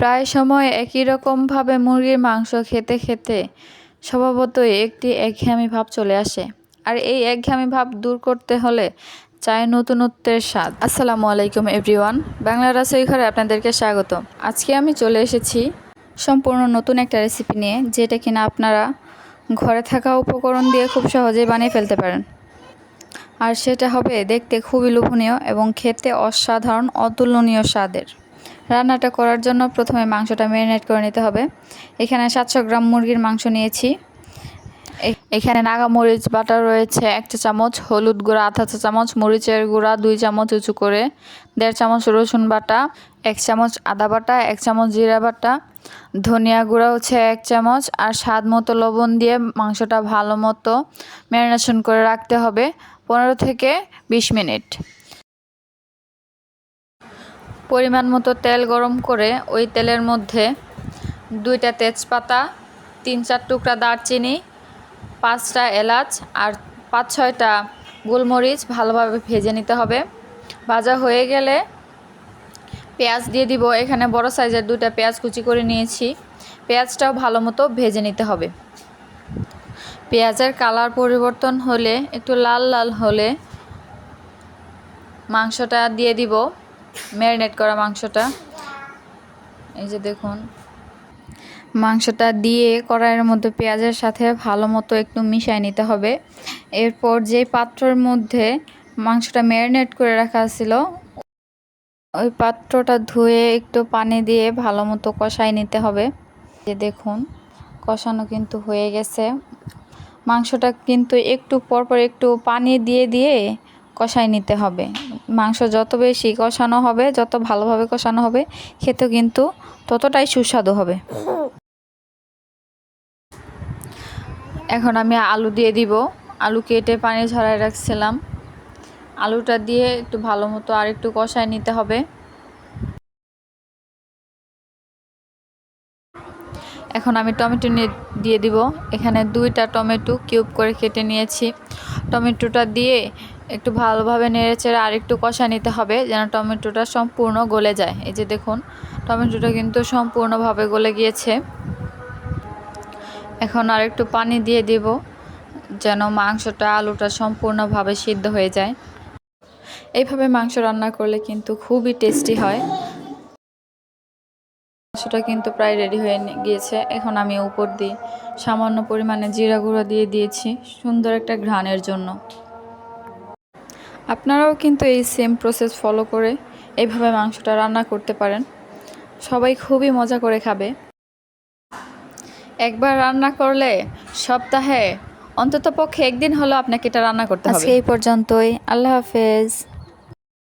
প্রায় সময় একই রকমভাবে মুরগির মাংস খেতে খেতে স্বভাবতই একটি একঘেয়েমি ভাব চলে আসে। আর এই একঘেয়েমি ভাব দূর করতে হলে চাই নতুনত্বের স্বাদ। আসসালামু আলাইকুম, এভরিওয়ান। বাংলা রাসই ঘরে আপনাদেরকে স্বাগত। আজকে আমি চলে এসেছি সম্পূর্ণ নতুন একটা রেসিপি নিয়ে, যেটা কিনা আপনারা ঘরে থাকা উপকরণ দিয়ে খুব সহজেই বানিয়ে ফেলতে পারেন। আর সেটা হবে দেখতে খুবই লোভনীয় এবং খেতে অসাধারণ, অতুলনীয় স্বাদের। রান্নাটা করার জন্য প্রথমে মাংসটা ম্যারিনেট করে নিতে হবে। এখানে সাতশো গ্রাম মুরগির মাংস নিয়েছি। এখানে নাগা মরিচ বাটা রয়েছে এক চা চামচ, হলুদ গুঁড়া আধা চা চামচ, মরিচের গুঁড়া দুই চামচ উঁচু করে, দেড় চামচ রসুন বাটা, এক চামচ আদা বাটা, এক চামচ জিরা বাটা, ধনিয়া গুঁড়া হচ্ছে এক চামচ, আর স্বাদ মতো লবণ দিয়ে মাংসটা ভালো মতো ম্যারিনেশন করে রাখতে হবে পনেরো থেকে বিশ মিনিট। পরিমাণ মতো তেল গরম করে ওই তেলের মধ্যে দুইটা তেজপাতা, তিন চার টুকরা দারচিনি, পাঁচটা এলাচ আর পাঁচ ছয়টা গোলমরিচ ভালোভাবে ভেজে নিতে হবে। ভাজা হয়ে গেলে পেঁয়াজ দিয়ে দিব। এখানে বড় সাইজের দুইটা পেঁয়াজ কুচি করে নিয়েছি। পেঁয়াজটাও ভালো মতো ভেজে নিতে হবে। পেঁয়াজের কালার পরিবর্তন হলে, একটু লাল লাল হলে মাংসটা দিয়ে দিব। ম্যারিনেট করা মাংসটা। এই যে দেখুন। মাংসটা দিয়ে কড়াইয়ের মধ্যে পেঁয়াজের সাথে ভালো মতো একটু মিশিয়ে নিতে হবে। এরপর যে পাত্রের মধ্যে মাংসটা ম্যারিনেট করে রাখা ছিল, ওই পাত্রটা ধুয়ে একটু পানি দিয়ে ভালো মতো কষাই নিতে হবে। যে দেখুন, কষানো কিন্তু হয়ে গেছে। মাংসটা কিন্তু একটু পরপর একটু পানি দিয়ে দিয়ে কষাই নিতে হবে। মাংস যত বেশি কষানো হবে, যত ভালোভাবে কষানো হবে, খেতে কিন্তু ততটাই সুস্বাদু হবে। এখন আমি আলু দিয়ে দিব। আলু কেটে পানি ঝরায় রাখছিলাম। আলুটা দিয়ে একটু ভালো মতো আর একটু কষায় নিতে হবে। এখন আমি টমেটো নিয়ে দিয়ে দিব। এখানে দুইটা টমেটো কিউব করে কেটে নিয়েছি। টমেটোটা দিয়ে একটু ভালোভাবে নেড়েচেড়ে আর একটু কষা নিতে হবে যেন টমেটোটা সম্পূর্ণ গলে যায়। এই যে দেখুন, টমেটোটা কিন্তু সম্পূর্ণভাবে গলে গিয়েছে। এখন আর একটু পানি দিয়ে দিব যেন মাংসটা, আলুটা সম্পূর্ণভাবে সিদ্ধ হয়ে যায়। এইভাবে মাংস রান্না করলে কিন্তু খুবই টেস্টি হয়। মাংসটা কিন্তু প্রায় রেডি হয়ে গিয়েছে। এখন আমি উপর দিই সামান্য পরিমাণে জিরা গুঁড়ো দিয়ে দিয়েছি সুন্দর একটা ঘ্রাণের জন্য। আপনারাও কিন্তু এই সেম প্রসেস ফলো করে এইভাবে মাংসটা রান্না করতে পারেন। সবাই খুবই মজা করে খাবে। একবার রান্না করলে সপ্তাহে অন্তত পক্ষে একদিন হলো আপনাকে এটা রান্না করতে হবে। এই পর্যন্তই। আল্লাহ হাফেজ।